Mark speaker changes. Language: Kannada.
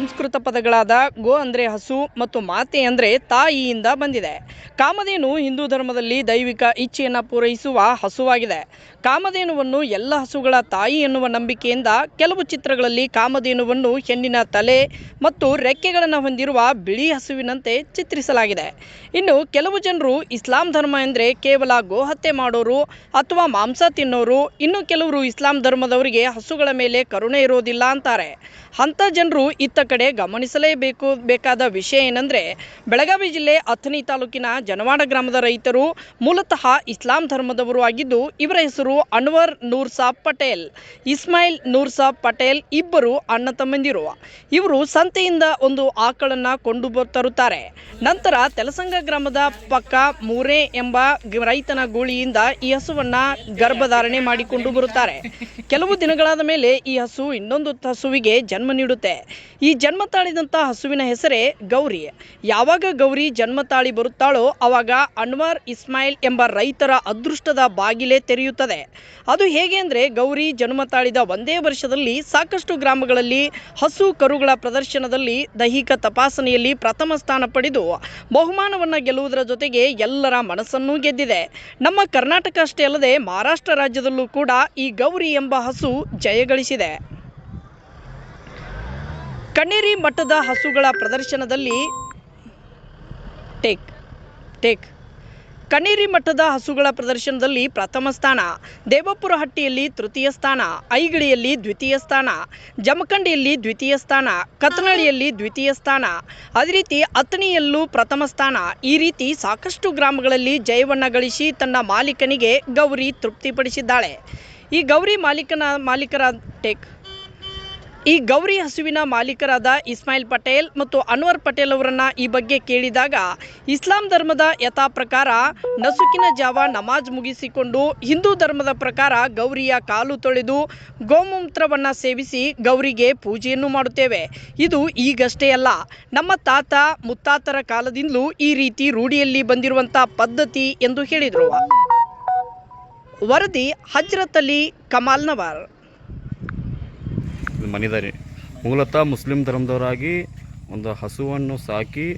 Speaker 1: ಸಂಸ್ಕೃತ ಪದಗಳಾದ ಗೋ ಅಂದರೆ ಹಸು ಮತ್ತು ಮಾತೆ ಅಂದರೆ ತಾಯಿಯಿಂದ ಬಂದಿದೆ. ಕಾಮಧೇನು ಹಿಂದೂ ಧರ್ಮದಲ್ಲಿ ದೈವಿಕ ಇಚ್ಛೆಯನ್ನು ಪೂರೈಸುವ ಹಸುವಾಗಿದೆ. ಕಾಮಧೇನುವನ್ನು ಎಲ್ಲ ಹಸುಗಳ ತಾಯಿ ಎನ್ನುವ ನಂಬಿಕೆಯಿಂದ ಕೆಲವು ಚಿತ್ರಗಳಲ್ಲಿ ಕಾಮಧೇನುವನ್ನು ಹೆಣ್ಣಿನ ತಲೆ ಮತ್ತು ರೆಕ್ಕೆಗಳನ್ನು ಹೊಂದಿರುವ ಬಿಳಿ ಹಸುವಿನಂತೆ ಚಿತ್ರಿಸಲಾಗಿದೆ. ಇನ್ನು ಕೆಲವು ಜನರು ಇಸ್ಲಾಂ ಧರ್ಮ ಎಂದರೆ ಕೇವಲ ಗೋಹತ್ಯೆ ಮಾಡೋರು ಅಥವಾ ಮಾಂಸ ತಿನ್ನೋರು, ಇನ್ನು ಕೆಲವರು ಇಸ್ಲಾಂ ಧರ್ಮದವರಿಗೆ ಹಸುಗಳ ಮೇಲೆ ಕರುಣೆ ಇರೋದಿಲ್ಲ ಅಂತಾರೆ. ಅಂಥ ಜನರು ಇತ್ತ ಕಡೆ ಗಮನಿಸಲೇಬೇಕು. ಬೇಕಾದ ವಿಷಯ ಏನಂದರೆ, ಬೆಳಗಾವಿ ಜಿಲ್ಲೆ ಅಥಣಿ ತಾಲೂಕಿನ ಜನವಾಡ ಗ್ರಾಮದ ರೈತರು, ಮೂಲತಃ ಇಸ್ಲಾಂ ಧರ್ಮದವರು ಆಗಿದ್ದು, ಇವರ ಹೆಸರು ಅನ್ವರ್ ನೂರ್ ಸಾಬ್ ಪಟೇಲ್, ಇಸ್ಮಾಯಿಲ್ ನೂರ್ ಸಾಬ್ ಪಟೇಲ್ ಇಬ್ಬರು ಅಣ್ಣ ತಮ್ಮಂದಿರು. ಇವರು ಸಂತೆಯಿಂದ ಒಂದು ಆಕಳನ್ನ ಕೊಂಡು ತರುತ್ತಾರೆ. ನಂತರ ತೆಲಸಂಗ ಗ್ರಾಮದ ಪಕ್ಕ ಮೂರೆ ಎಂಬ ರೈತನ ಗೂಳಿಯಿಂದ ಈ ಹಸುವನ್ನ ಗರ್ಭಧಾರಣೆ ಮಾಡಿಕೊಂಡು ಬರುತ್ತಾರೆ. ಕೆಲವು ದಿನಗಳಾದ ಮೇಲೆ ಈ ಹಸು ಇನ್ನೊಂದು ಹಸುವಿಗೆ ಜನ್ಮ ನೀಡುತ್ತೆ. ಈ ಜನ್ಮ ತಾಳಿದಂಥ ಹಸುವಿನ ಹೆಸರೇ ಗೌರಿ. ಯಾವಾಗ ಗೌರಿ ಜನ್ಮ ತಾಳಿ ಬರುತ್ತಾಳೋ ಅವಾಗ ಅನ್ವರ್ ಇಸ್ಮಾಯಿಲ್ ಎಂಬ ರೈತರ ಅದೃಷ್ಟದ ಬಾಗಿಲೇ ತೆರೆಯುತ್ತದೆ. ಅದು ಹೇಗೆ ಅಂದರೆ ಗೌರಿ ಜನ್ಮ ತಾಳಿದ ಒಂದೇ ವರ್ಷದಲ್ಲಿ ಸಾಕಷ್ಟು ಗ್ರಾಮಗಳಲ್ಲಿ ಹಸು ಕರುಗಳ ಪ್ರದರ್ಶನದಲ್ಲಿ ದೈಹಿಕ ತಪಾಸಣೆಯಲ್ಲಿ ಪ್ರಥಮ ಸ್ಥಾನ ಪಡೆದು ಬಹುಮಾನವನ್ನು ಗೆಲ್ಲುವುದರ ಜೊತೆಗೆ ಎಲ್ಲರ ಮನಸ್ಸನ್ನೂ ಗೆದ್ದಿದೆ. ನಮ್ಮ ಕರ್ನಾಟಕ ಅಷ್ಟೇ ಅಲ್ಲದೆ ಮಹಾರಾಷ್ಟ್ರ ರಾಜ್ಯದಲ್ಲೂ ಕೂಡ ಈ ಗೌರಿ ಎಂಬ ಹಸು ಜಯಗಳಿಸಿದೆ. ಕಣ್ಣೇರಿ ಮಠದ ಹಸುಗಳ ಪ್ರದರ್ಶನದಲ್ಲಿ ಟೇಕ್ ಟೇಕ್. ಕಣ್ಣೇರಿ ಮಠದ ಹಸುಗಳ ಪ್ರದರ್ಶನದಲ್ಲಿ ಪ್ರಥಮ ಸ್ಥಾನ, ದೇವಪುರ ಹಟ್ಟಿಯಲ್ಲಿ ತೃತೀಯ ಸ್ಥಾನ, ಐಗಿಳಿಯಲ್ಲಿ ದ್ವಿತೀಯ ಸ್ಥಾನ, ಜಮಖಂಡಿಯಲ್ಲಿ ದ್ವಿತೀಯ ಸ್ಥಾನ ಕತ್ತನಹಳ್ಳಿಯಲ್ಲಿ ದ್ವಿತೀಯ ಸ್ಥಾನ. ಅದೇ ರೀತಿ ಅಥಣಿಯಲ್ಲೂ ಪ್ರಥಮ ಸ್ಥಾನ. ಈ ರೀತಿ ಸಾಕಷ್ಟು ಗ್ರಾಮಗಳಲ್ಲಿ ಜಯವನ್ನ ಗಳಿಸಿ ತನ್ನ ಮಾಲೀಕನಿಗೆ ಗೌರಿ ತೃಪ್ತಿಪಡಿಸಿದ್ದಾಳೆ. ಈ ಗೌರಿ ಮಾಲೀಕನ, ಮಾಲೀಕರ ಟೇಕ್. ಈ ಗೌರಿ ಹಸುವಿನ ಮಾಲೀಕರಾದ ಇಸ್ಮಾಯಿಲ್ ಪಟೇಲ್ ಮತ್ತು ಅನ್ವರ್ ಪಟೇಲ್ ಅವರನ್ನ ಈ ಬಗ್ಗೆ ಕೇಳಿದಾಗ ಇಸ್ಲಾಂ ಧರ್ಮದ ಯಥಾ ಪ್ರಕಾರ ನಸುಕಿನ ಜಾವ ನಮಾಜ್ ಮುಗಿಸಿಕೊಂಡು ಹಿಂದೂ ಧರ್ಮದ ಪ್ರಕಾರ ಗೌರಿಯ ಕಾಲು ತೊಳೆದು ಗೋಮೂತ್ರವನ್ನು ಸೇವಿಸಿ ಗೌರಿಗೆ ಪೂಜೆಯನ್ನು ಮಾಡುತ್ತೇವೆ. ಇದು ಈಗಷ್ಟೇ ಅಲ್ಲ, ನಮ್ಮ ತಾತ ಮುತ್ತಾತರ ಕಾಲದಿಂದಲೂ ಈ ರೀತಿ ರೂಢಿಯಲ್ಲಿ ಬಂದಿರುವಂಥ ಪದ್ಧತಿ ಎಂದು ಹೇಳಿದರು. ವರದಿ ಹಜ್ರತ್ ಅಲಿ ಕಮಾಲ್ನವರ್.
Speaker 2: ಇದು ಮನಿದಾರಿ. ಮೂಲತಃ ಮುಸ್ಲಿಂ ಧರ್ಮದವರಾಗಿ ಒಂದು ಹಸುವನ್ನು ಸಾಕಿ